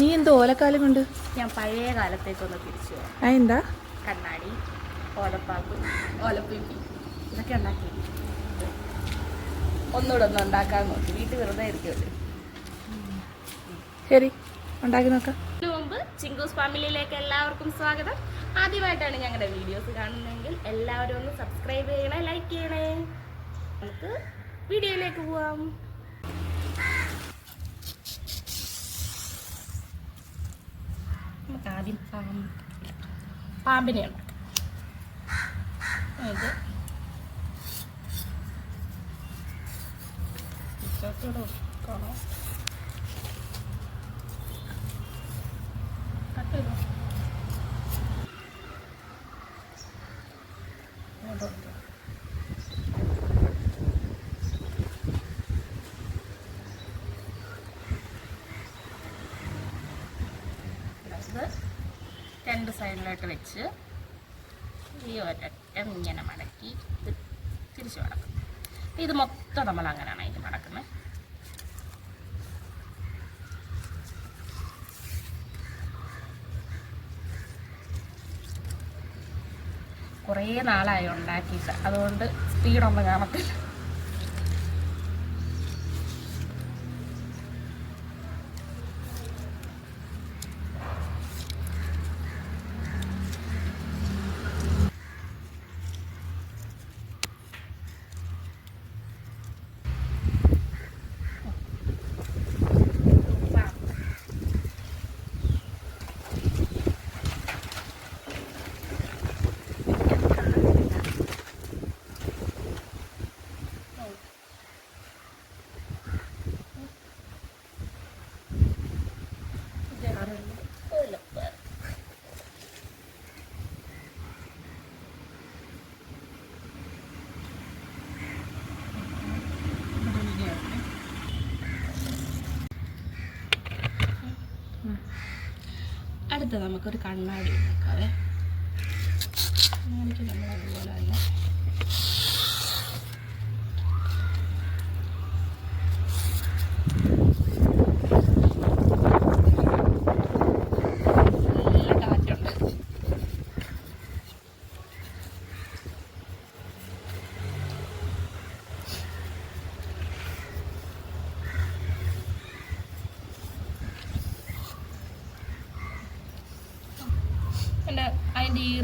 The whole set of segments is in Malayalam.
നീ എന്തോ ഓലക്കാലം കൊണ്ട്? ഞാൻ പഴയ കാലത്തേക്കൊന്ന് തിരിച്ചു എന്താ കണ്ണാടി ഓലപ്പാക്ക് ഓലപ്പിപ്പി ഇതൊക്കെ ഉണ്ടാക്കി. ഒന്നുകൂടെ ഒന്ന് ഉണ്ടാക്കാൻ നോക്കി. വീട്ടിൽ വെറുതെ ഇരിക്കുമല്ലോ ശരി ഉണ്ടാക്കി നോക്കാം. മുമ്പ് ചിങ്കൂസ് ഫാമിലിയിലേക്ക് എല്ലാവർക്കും സ്വാഗതം. ആദ്യമായിട്ടാണ് ഞങ്ങളുടെ വീഡിയോസ് കാണുന്നതെങ്കിൽ എല്ലാവരും ഒന്ന് സബ്സ്ക്രൈബ് ചെയ്യണേ ലൈക്ക് ചെയ്യണേ. നമുക്ക് വീഡിയോയിലേക്ക് പോവാം. ആദ്യം പാമ്പ്. പാമ്പിനെ ഉണ്ടാക്കാം ഇത് ഇച്ചോട്ടോടെ വെക്കണം കട്ട് ചെയ്തോ അതോട്ട് ഇത് രണ്ട് സൈഡിലോട്ട് വെച്ച് ഈ ഒരറ്റം ഇങ്ങനെ മടക്കി ഇത് തിരിച്ച് മടക്കും. ഇത് മൊത്തം നമ്മൾ അങ്ങനെയാണ് ഇത് മടക്കുന്നത്. കുറേ നാളായി ഉണ്ടാക്കിയിട്ട്. അതുകൊണ്ട് സ്പീഡൊന്നും കാണത്തില്ല. അടുത്ത നമുക്കൊരു കണ്ണാടി. നോക്കാവേ കണ്ണാടിക്ക് നമ്മൾ അതുപോലെ തന്നെ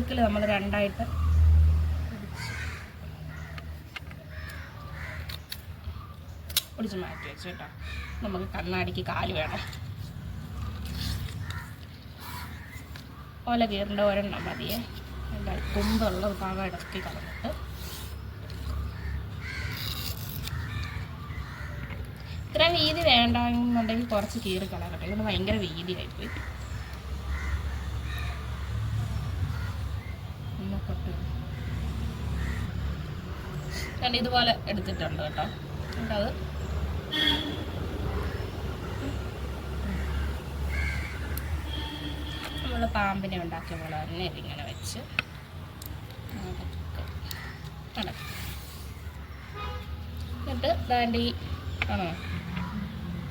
ഈർക്കിൽ നമ്മൾ രണ്ടായിട്ട് ഒടിച്ച് മാറ്റി വെച്ചു കേട്ടോ. നമുക്ക് കണ്ണാടിക്ക് കാൽ വേണം. ഓല കീറിന്റെ ഒരെണ്ണം മതിയേ. കുമ്പുള്ള ഭാഗം ഇടക്കി കളഞ്ഞിട്ട്. ഇത്ര വീതി വേണ്ടെന്നുണ്ടെങ്കിൽ കുറച്ച് കീറി കളയട്ടെ ഇത് ഭയങ്കര വീതിയായിപ്പോയി ഒന്ന് തൊട്ട് ഞാൻ ഇതുപോലെ എടുത്തിട്ടുണ്ട് കേട്ടോ. അത്? നമ്മൾ പാമ്പിനെ ഉണ്ടാക്കിയ പോലെ തന്നെ ഇതിങ്ങനെ വെച്ച് എന്നിട്ട് ദാണ്ടി ആണോ?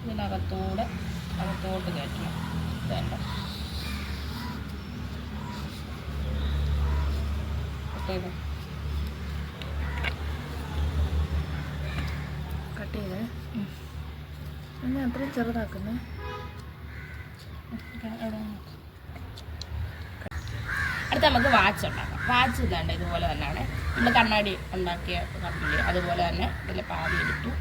ഇതിനകത്തൂടെ അകത്തോട്ട് കയറ്റണം. വേണ്ട. ചെയ്തോ കട്ട് ചെയ്തേ ഞാൻ അത്രയും ചെറുതാക്കുന്നേ. അടുത്ത നമുക്ക് വാച്ച് ഉണ്ടാക്കാം. വാച്ച് ഇതാണ്ട് ഇതുപോലെ തന്നെയാണ് നമ്മൾ കണ്ണാടി ഉണ്ടാക്കിയ കണ്ടില്ലേ അതുപോലെ തന്നെ ഇതിൽ പാതി എടുത്തു.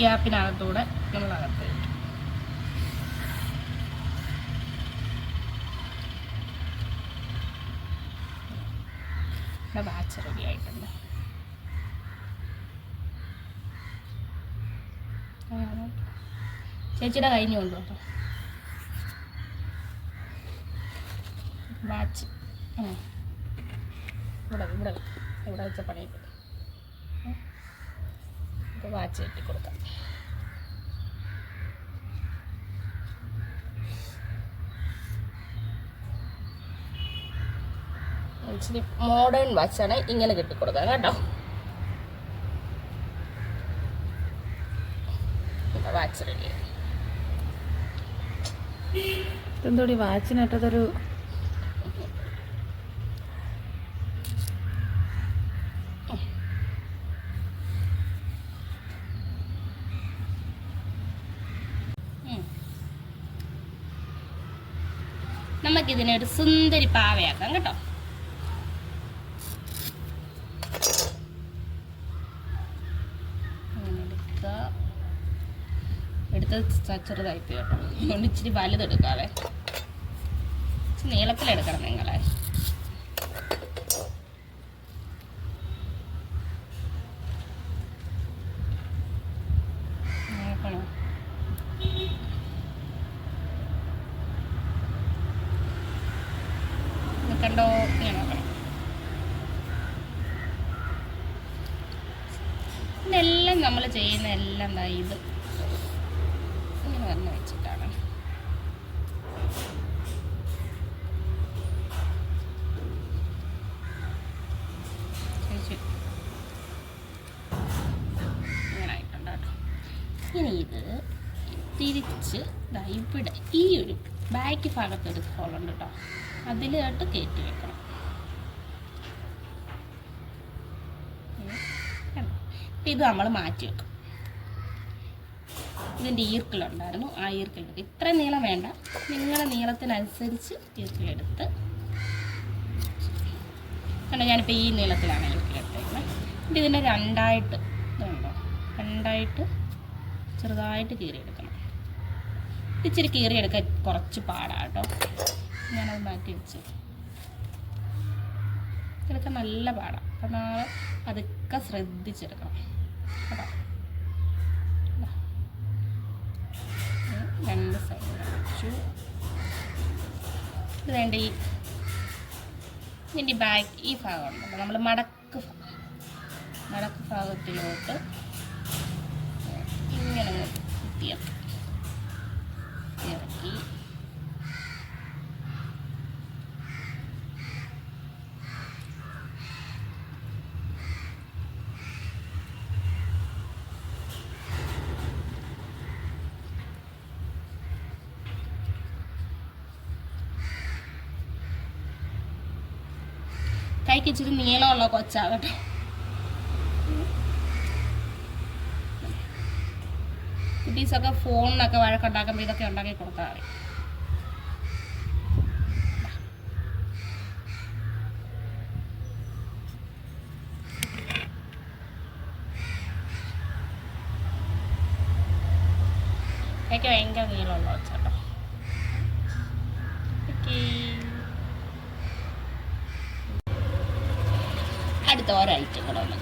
ഗ്യാപ്പിനകത്തൂടെ നമ്മൾ അകത്ത് ഇട്ടു. ബാച്ച് റെഡി ആയിട്ടുണ്ട്. ചേച്ചിയുടെ കഴിഞ്ഞു കൊണ്ടു കേട്ടോ വാച്ച് ആ. ഇവിടെ ഇവിടെ ഇവിടെ വെച്ച പണിയിട്ട് വാച്ച് കെട്ടി ഇച്ചിരി മോഡേൺ വാച്ചാണ് ഇങ്ങനെ കെട്ടിക്കൊടുക്കാം കേട്ടോ. വാച്ച് റെഡി ഇതെന്തോടി വാച്ചിനിട്ടതൊരു നമുക്കിതിനെ ഒരു സുന്ദരി പാവയാക്കാം കേട്ടോ. ച- ചെറുതായി പോയി കേട്ടോ. അതുകൊണ്ട് ഇച്ചിരി വലുതെടുക്കാതെ നീളത്തിലെടുക്കണം നിങ്ങളെ. ഇത് കണ്ടോ? ഇങ്ങനെ ഇതെല്ലാം നമ്മൾ ചെയ്യുന്ന എല്ലാം എന്താ ഇത്. തന്നെ വെച്ചിട്ടാണ്. ഇനി ഇത് തിരിച്ച് ഇവിടെ ഈ ഒരു ബാക്ക് ഭാഗത്ത് ഒരു ഹോളുണ്ട് കേട്ടോ. അതിലായിട്ട് കയറ്റി വെക്കണം. ഇത് നമ്മൾ മാറ്റി വെക്കും. ഇതിന്റെ ഈർക്കിലുണ്ടായിരുന്നു. ആ ഈർക്കിലെടുത്ത് ഇത്ര നീളം വേണ്ട. നിങ്ങളുടെ നീളത്തിനനുസരിച്ച് ഈർക്കിലെടുത്ത് കണ്ടോ ഞാനിപ്പോൾ ഈ നീളത്തിലാണ് ഈർക്കിലെടുത്തേക്കുന്നത് എന്നിട്ട് ഇതിന്റെ രണ്ടായിട്ട് ഇതുണ്ടോ രണ്ടായിട്ട് ചെറുതായിട്ട് കീറിയെടുക്കണം. ഇച്ചിരി കീറിയെടുക്കാൻ കുറച്ച് പാടാട്ടോ ഞാനത് മാറ്റി വെച്ച്. നല്ല പാടാണ് അപ്പം നാളെ അതൊക്കെ ശ്രദ്ധിച്ചെടുക്കണം. കേട്ടോ ഇതാ. ഉം, രണ്ട് സൈഡ് വെച്ചു. ഇത് വേണ്ട ഈ ഇതിന്റെ ബാക്ക് ഈ ഭാഗം അപ്പോൾ നമ്മൾ മടക്ക് മടക്ക് ഭാഗത്തിലോട്ട് ഇങ്ങനെ അങ്ങ് ഇറക്കി. കൈക്ക് ഇച്ചിരി നീളമുള്ള കൊച്ചാ കേട്ടോ കുട്ടീസൊക്കെ ഫോണിനൊക്കെ വഴക്കുണ്ടാക്കുമ്പോൾ ഇതൊക്കെ ഉണ്ടാക്കി കൊടുത്താൽ മതി. എനിക്ക് ഭയങ്കര നീളമുള്ള വെച്ചോട്ടോ അടുത്ത ഒരൈറ്റം കൂടെ ഒന്ന്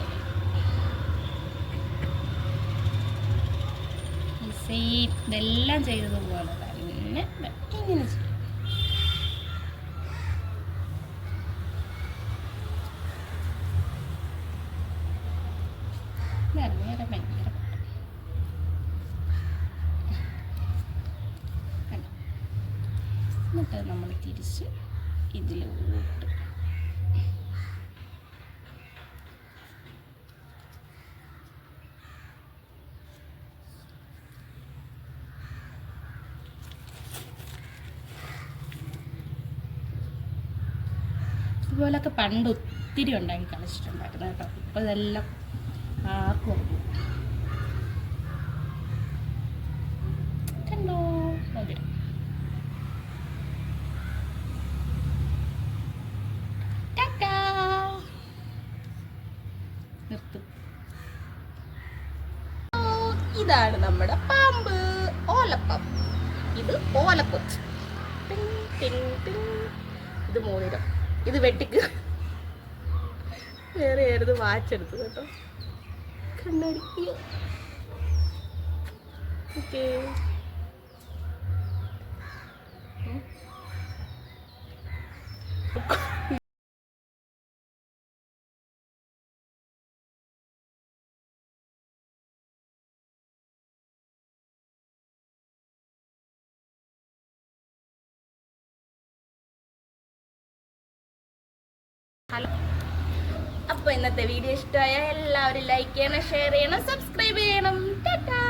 സെയിം ഇതെല്ലാം ചെയ്തതുപോലെ തന്നെ ഇങ്ങനെ ചെയ്യും. ഭയങ്കര കണ്ടോ? എന്നിട്ട് നമ്മൾ തിരിച്ച് ഇതിലോട്ട് ഇതുപോലൊക്കെ പണ്ട് ഒത്തിരി ഉണ്ടാക്കി കളിച്ചിട്ടുണ്ടാക്കുന്നത് കേട്ടോ. ഇപ്പോൾ ഇതെല്ലാം ആർക്കും ഇതാണ് നമ്മുടെ പാമ്പ് ഓലപ്പം. ഇത് ഓലക്കൊച്ച്. ഇത് മോതിരം ഇത് വെട്ടിക്ക്. വേറെ ആയിരുന്നു വാച്ചെടുത്തു കേട്ടോ. കണ്ണടിക്കുക ഓക്കെ ഹലോ. അപ്പോൾ ഇന്നത്തെ വീഡിയോ ഇഷ്ടമായ എല്ലാവരും ലൈക്ക് ചെയ്യണം ഷെയർ ചെയ്യണം സബ്സ്ക്രൈബ് ചെയ്യണം. ടാറ്റാ.